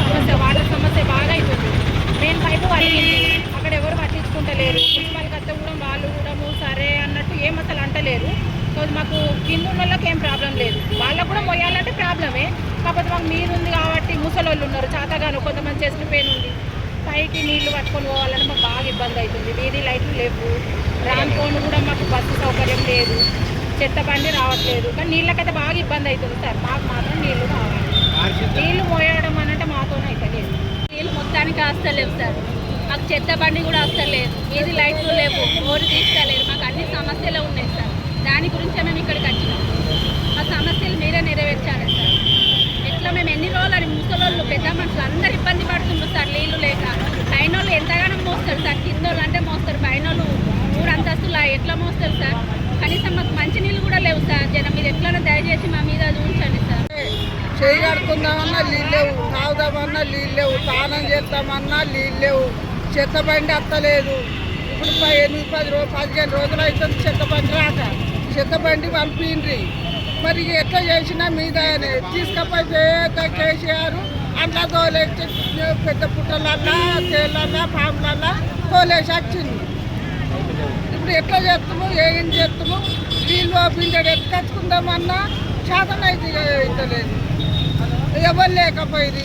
సమస్య వాటర్ సమస్య బాగా అవుతుంది నేను పైపు పట్టింది అక్కడ ఎవరు పట్టించుకుంటలేరు. మున్సిపల్ కత్త కూడా వాళ్ళు కూడా సరే అన్నట్టు ఏం అంటలేరు. సో మాకు కింద ఉన్న ఏం ప్రాబ్లం లేదు. వాళ్ళకు కూడా మొయ్యాలంటే ప్రాబ్లమే. కాకపోతే మాకు నీరు ఉంది కాబట్టి ముసలోళ్ళు ఉన్నారు. చాతగాను కొంతమంది చెస్ట్ పెయిన్ ఉంది. పైకి నీళ్ళు పట్టుకొని పోవాలంటే మాకు బాగా ఇబ్బంది అవుతుంది. వీధి లైట్లు లేవు. రానుకోను కూడా మాకు బస్సు సౌకర్యం లేదు. చెత్త బండి రావట్లేదు. కానీ నీళ్ళకైతే బాగా ఇబ్బంది అవుతుంది సార్. మాకు మాత్రం నీళ్ళు కావాలి. నీళ్ళు మోయడం అనంటే మాతోనే అయితే నీళ్ళు మొత్తానికి వస్తలేవు సార్. మాకు చెత్త బండి కూడా వస్తలేదు ఏది లైట్లు లేవు ఓరు తీసుకోలేదు మాకు అన్ని సమస్యలు ఉన్నాయి సార్. దాని గురించే మేము ఇక్కడికి వచ్చినాం. మా సమస్యలు మీరే నెరవేర్చాలి సార్. ఎట్లా మేము ఎన్ని రోజులు ముసలోళ్ళు పెద్ద మనుషులు అందరు ఇబ్బంది పడుతున్నారు సార్ నీళ్ళు లేక. పైన వాళ్ళు ఎంతగానో మోస్తారు సార్. కింద వాళ్ళు అంటే మోస్తారు. పైన వాళ్ళు మూడు అంతస్తులు ఎట్లా మోస్తారు సార్? కనీసం మాకు మంచి నీళ్ళు కూడా లేవు సార్. జనం మీరు ఎట్లనో దయచేసి మా మీద చూపించండి సార్ చేయి కడుకుందామన్నా నీళ్ళు లేవు తాగుదామన్నా నీళ్ళు లేవు స్నానం చేద్దామన్నా నీళ్ళు లేవు చెత్త బండి అత్తలేదు. ఇప్పుడు ఎనిమిది పది రోజు పదిహేను రోజులు అవుతుంది చెత్త బండి రాక. చెత్త బండి పంపిండ్రి. మరి ఎట్లా చేసినా మీద తీసుకపోయి పేద కేసీఆర్ అట్లా తోలేసి పెద్ద పుట్టలల్లా తేళ్ళల్లా పాములల్లా తోలేసి వచ్చింది ఇప్పుడు ఎట్లా చేస్తాము ఏం చేస్తాము? వీళ్ళు పిండి ఎత్తుకొచ్చుకుందామన్నా చేతనైతే అవుతలేదు అవుతలేదు ఎవరు లేకపోయింది